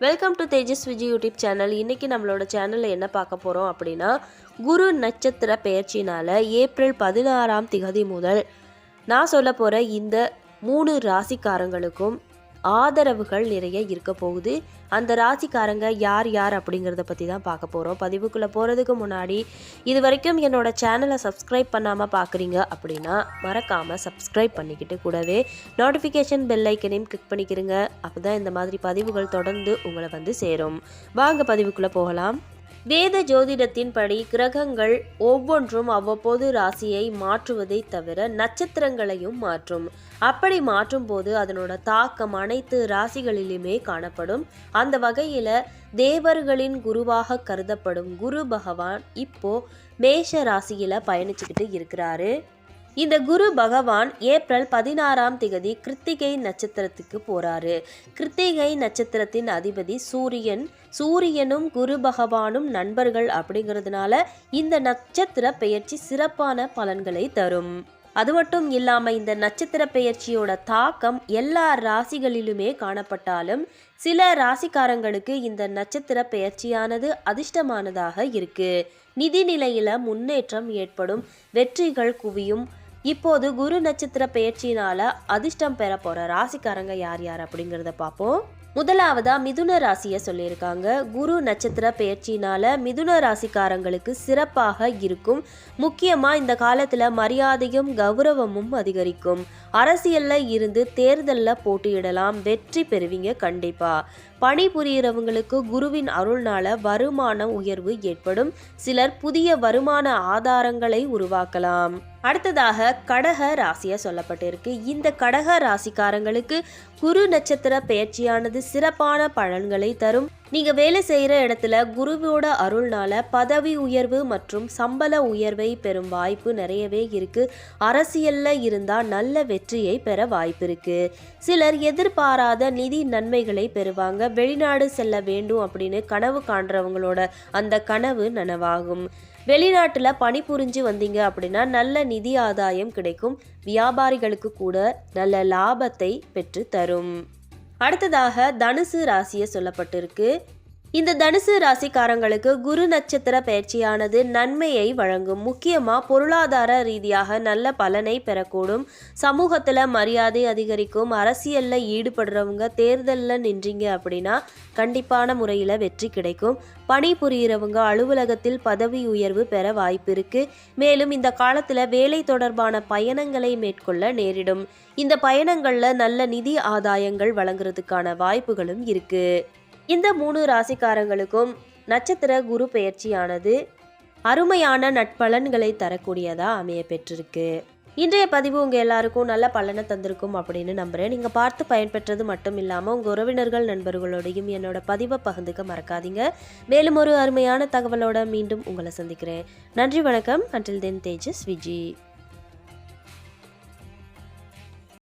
Welcome to Tejas Vijay YouTube channel இன்றைக்கி நம்மளோட சேனலில் என்ன பார்க்க போகிறோம் அப்படின்னா குரு நட்சத்திர பெயர்ச்சினால் ஏப்ரல் பதினாறாம் திகதி முதல் நான் சொல்ல போகிற இந்த மூணு ராசிக்காரங்களுக்கும் ஆதரவுகள் நிறைய இருக்க போகுது. அந்த ராசிக்காரங்க யார் யார் அப்படிங்கிறத பற்றி தான் பார்க்க போகிறோம் பதிவுக்குள்ளே போகிறதுக்கு முன்னாடி இது வரைக்கும் என்னோட சேனலை சப்ஸ்கிரைப் பண்ணாமல் பார்க்குறீங்க அப்படின்னா மறக்காமல் சப்ஸ்கிரைப் பண்ணிக்கிட்டு கூடவே நோட்டிஃபிகேஷன் பெல் ஐக்கனையும் கிளிக் பண்ணிக்கிறங்க அப்போ தான் இந்த மாதிரி பதிவுகள் தொடர்ந்து உங்களை வந்து சேரும். வாங்க பதிவுக்குள்ளே போகலாம். வேத ஜோதிடத்தின்படி கிரகங்கள் ஒவ்வொன்றும் அவ்வப்போது ராசியை மாற்றுவதை தவிர நட்சத்திரங்களையும் மாற்றும். அப்படி மாற்றும் போது அதனோட தாக்கம் அனைத்து ராசிகளிலுமே காணப்படும். அந்த வகையில் தேவர்களின் குருவாக கருதப்படும் குரு பகவான் இப்போ மேஷ ராசியில் பயணிச்சுக்கிட்டு இருக்கிறாரு. இந்த குரு பகவான் ஏப்ரல் பதினாறாம் திகதி கிருத்திகை நட்சத்திரத்துக்கு போறாரு. கிருத்திகை நட்சத்திரத்தின் அதிபதி சூரியன் சூரியனும் குரு பகவானும் நண்பர்கள் அப்படிங்கிறதுனால இந்த நட்சத்திர பெயர்ச்சி சிறப்பான பலன்களை தரும். அது மட்டும் இல்லாமல் இந்த நட்சத்திர பெயர்ச்சியோட தாக்கம் எல்லா ராசிகளிலுமே காணப்பட்டாலும் சில ராசிக்காரங்களுக்கு இந்த நட்சத்திர பெயர்ச்சியானது அதிர்ஷ்டமானதாக இருக்கு. நிதி நிலையில் முன்னேற்றம் ஏற்படும் வெற்றிகள் குவியும் இப்போது குரு நட்சத்திர பெயர்ச்சியினால அதிர்ஷ்டம் பெற போற ராசிக்காரங்க யார் யார் அப்படிங்கிறத பார்ப்போம். முதலாவதா மிதுன ராசியை சொல்லியிருக்காங்க. குரு நட்சத்திர பெயர்ச்சினால மிதுன ராசிக்காரங்களுக்கு சிறப்பாக இருக்கும். முக்கியமா இந்த காலத்துல மரியாதையும் கௌரவமும் அதிகரிக்கும். அரசியல்ல இருந்து தேர்தல்ல போட்டியிடலாம் வெற்றி பெறுவீங்க கண்டிப்பா. பணிபுரியறவங்களுக்கு குருவின் அருள்னால வருமான உயர்வு ஏற்படும். சிலர் புதிய வருமான ஆதாரங்களை உருவாக்கலாம். அடுத்ததாக கடக ராசியா சொல்லப்பட்டிருக்கு. இந்த கடக ராசிக்காரங்களுக்கு குரு நட்சத்திர பெயர்ச்சியானது சிறப்பான பலன்களை தரும். நீங்க வேலை செய்யற இடத்துல குருவோட அருள்னால பதவி உயர்வு மற்றும் சம்பள உயர்வை பெறும் வாய்ப்பு நிறையவே இருக்கு. அரசியல்ல இருந்தா நல்ல வெற்றியை பெற வாய்ப்பு இருக்கு. சிலர் எதிர்பாராத நிதி நன்மைகளை பெறுவாங்க. வெளிநாடு செல்ல வேண்டும் அப்படின்னு கனவு காண்றவங்களோட அந்த கனவு நனவாகும். வெளிநாட்டில் பணிபுரிஞ்சு வந்தீங்க அப்படின்னா நல்ல நிதி ஆதாயம் கிடைக்கும். வியாபாரிகளுக்கு கூட நல்ல லாபத்தை பெற்று தரும். அடுத்ததாக தனுசு ராசியை சொல்லப்பட்டிருக்கு. இந்த தனுசு ராசிக்காரங்களுக்கு குரு நட்சத்திர பயிற்சியானது நன்மையை வழங்கும். முக்கியமாக பொருளாதார ரீதியாக நல்ல பலனை பெறக்கூடும். சமூகத்தில் மரியாதை அதிகரிக்கும். அரசியலில் ஈடுபடுறவங்க தேர்தலில் நின்றீங்க அப்படின்னா கண்டிப்பான முறையில் வெற்றி கிடைக்கும். பணி புரிகிறவங்க அலுவலகத்தில் பதவி உயர்வு பெற வாய்ப்பு இருக்கு. மேலும் இந்த காலத்தில் வேலை தொடர்பான பயணங்களை மேற்கொள்ள நேரிடும். இந்த பயணங்களில் நல்ல நிதி ஆதாயங்கள் வழங்குறதுக்கான வாய்ப்புகளும் இருக்குது இந்த மூணு ராசிக்காரங்களுக்கும் நட்சத்திர குரு பெயர்ச்சியானது அருமையான நட்பலன்களை தரக்கூடியதாக அமைய பெற்றிருக்கு. இன்றைய பதிவு உங்கள் எல்லாருக்கும் நல்ல பலனை தந்திருக்கும் அப்படின்னு நம்புகிறேன் நீங்கள் பார்த்து பயன்பெற்றது மட்டும் இல்லாமல் உங்கள் உறவினர்கள் நண்பர்களோடையும் என்னோட பதிவை பகிர்ந்துக்க மறக்காதீங்க. மேலும் ஒரு அருமையான தகவலோட மீண்டும் உங்களை சந்திக்கிறேன். நன்றி வணக்கம். அன்டில் தென் தேஜஸ் விஜி